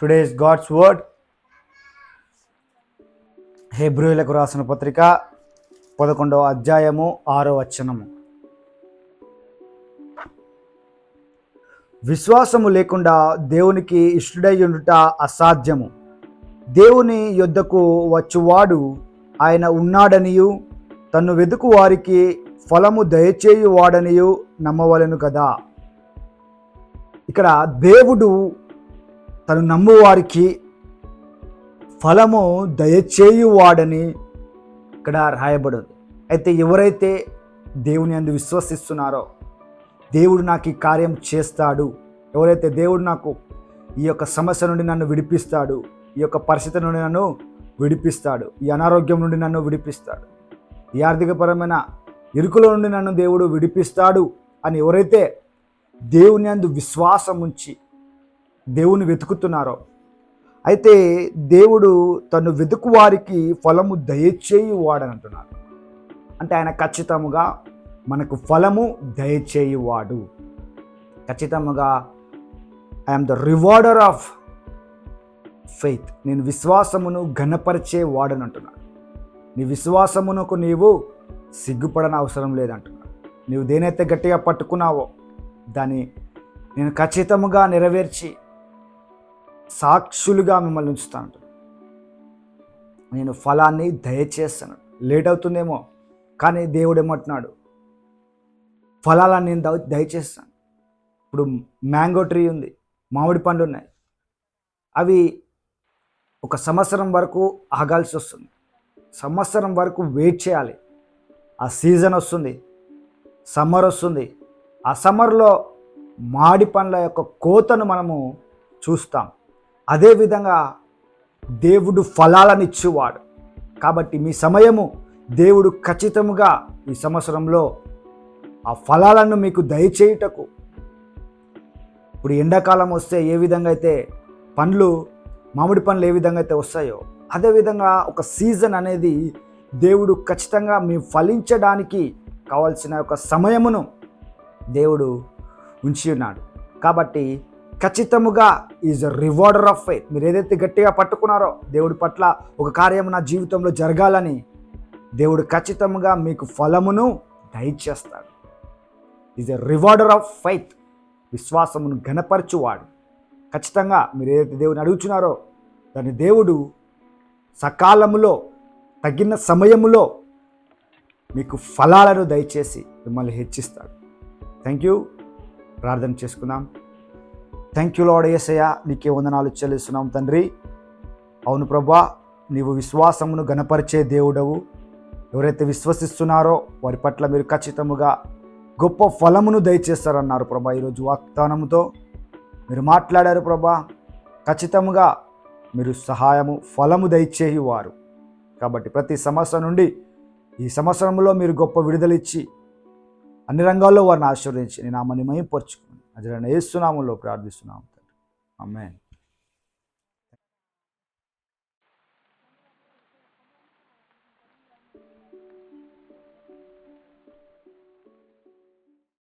Today's God's word హెబ్రిలకు రాసిన పత్రిక పదకొండవ అధ్యాయము ఆరో వచనము. విశ్వాసము లేకుండా దేవునికి ఇష్టడై ఉండుట అసాధ్యము. దేవుని యొద్దకు వచ్చువాడు ఆయన ఉన్నాడనియు తన్ను వెతుకు వారికి ఫలము దయచేయు నమ్మవలను నమ్మవలెను కదా. ఇక్కడ దేవుడు తను నమ్మువారికి ఫలము దయచేయువాడని ఇక్కడ రాయబడదు. అయితే ఎవరైతే దేవుని అందు విశ్వసిస్తున్నారో దేవుడు నాకు ఈ కార్యం చేస్తాడు. ఎవరైతే దేవుడు నాకు ఈ యొక్క సమస్య నుండి నన్ను విడిపిస్తాడు ఈ యొక్క పరిస్థితి నుండి నన్ను విడిపిస్తాడు ఈ అనారోగ్యం నుండి నన్ను విడిపిస్తాడు ఈ ఆర్థికపరమైన ఇరుకుల నుండి నన్ను దేవుడు విడిపిస్తాడు అని ఎవరైతే దేవుని అందు విశ్వాసం ఉంచి దేవుని వెతుకుతున్నారో. అయితే దేవుడు తను వెతుకు వారికి ఫలము దయచేయి వాడని అంటున్నాడు అంటే ఆయన ఖచ్చితముగా మనకు ఫలము దయచేయువాడు. ఖచ్చితముగా I am the rewarder of faith నేను విశ్వాసమును ఘనపరిచే వాడని అంటున్నాడు నీ విశ్వాసమునకు నీవు సిగ్గుపడని అవసరం లేదంటున్నాడు. నీవు దేనైతే గట్టిగా పట్టుకున్నావో దాన్ని నేను ఖచ్చితముగా నెరవేర్చి సాక్షులుగా మిమ్మల్ని ఉంచుతాను నేను ఫలాన్ని దయచేస్తాను. లేట్ అవుతుందేమో కానీ దేవుడు ఏమంటున్నాడు? ఫలాలను నేను దయ దయచేస్తాను. ఇప్పుడు మ్యాంగో ట్రీ ఉంది మామిడి పండ్లు ఉన్నాయి. అవి ఒక సంవత్సరం వరకు ఆగాల్సి వస్తుంది. సంవత్సరం వరకు వెయిట్ చేయాలి. ఆ సీజన్ వస్తుంది సమ్మర్ వస్తుంది. ఆ సమ్మర్లో మాడి పండ్ల యొక్క కోతను మనము చూస్తాం. అదేవిధంగా దేవుడు ఫలాలనిచ్చేవాడు. కాబట్టి మీ సమయము దేవుడు ఖచ్చితముగా ఈ సంవత్సరంలో ఆ ఫలాలను మీకు దయచేయుటకు. ఇప్పుడు ఎండాకాలం వస్తే ఏ విధంగా అయితే పండ్లు మామిడి పండ్లు ఏ విధంగా అయితే వస్తాయో అదేవిధంగా ఒక సీజన్ అనేది దేవుడు ఖచ్చితంగా మీ ఫలించడానికి కావాల్సిన ఒక సమయమును దేవుడు ఉంచి ఉన్నాడు కాబట్టి ఖచ్చితముగా is a rewarder of faith మీరు ఏదైతే గట్టిగా పట్టుకున్నారో దేవుడి పట్ల ఒక కార్యం నా జీవితంలో జరగాలని దేవుడు ఖచ్చితంగా మీకు ఫలమును దయచేస్తాడు. Is a rewarder of faith విశ్వాసమును ఘనపరచువాడు. ఖచ్చితంగా మీరు ఏదైతే దేవుని అడుగుచున్నారో దాన్ని దేవుడు సకాలములో తగిన సమయములో మీకు ఫలాలను దయచేసి మిమ్మల్ని హెచ్చిస్తాడు. థ్యాంక్ యూ ప్రార్థన చేసుకుందాం. థ్యాంక్ యూ లాడ్ ఏసయ్య నీకే వందనాలు చెల్లిస్తున్నాం తండ్రి. అవును ప్రభా నీవు విశ్వాసమును గణపరిచే దేవుడవు. ఎవరైతే విశ్వసిస్తున్నారో వారి పట్ల మీరు ఖచ్చితముగా గొప్ప ఫలమును దయచేస్తారన్నారు ప్రభా ఈరోజు వాగ్దానముతో. మీరు మాట్లాడారు ప్రభా ఖచ్చితముగా మీరు సహాయము ఫలము దయచేయువారు. కాబట్టి ప్రతి సమస్య నుండి ఈ సంవత్సరంలో మీరు గొప్ప విడుదలిచ్చి అన్ని రంగాల్లో వారిని ఆశీర్వదించి నేను ఆమెను మయంపరుచుకుని అది నేను ప్రార్థిస్తున్నాం ప్రార్థిస్తున్నాము అమ్మే